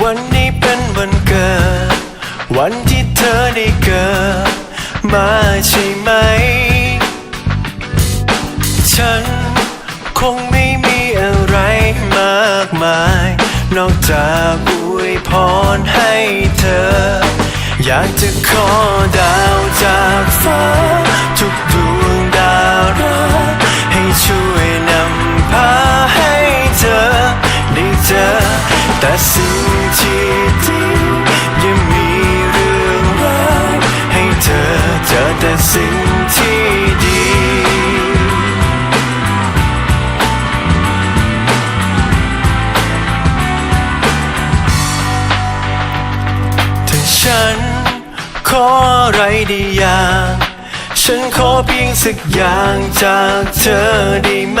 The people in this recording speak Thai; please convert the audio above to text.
วันนี้เป็นวันเกิด วันที่เธอได้เกิด มาใช่ไหม ฉันคงไม่มีอะไรมากมาย นอกจากอวยพรให้เธอ อยากจะขอดาวจากฟ้า ทุกดวงดาวราให้ช่วยนะ แต่สิ่งที่ดียังมีเรื่องราวให้เธอเจอแต่สิ่งที่ดีถ้าฉันขออะไรดีอย่างฉันขอเพียงสักอย่างจากเธอได้ไหม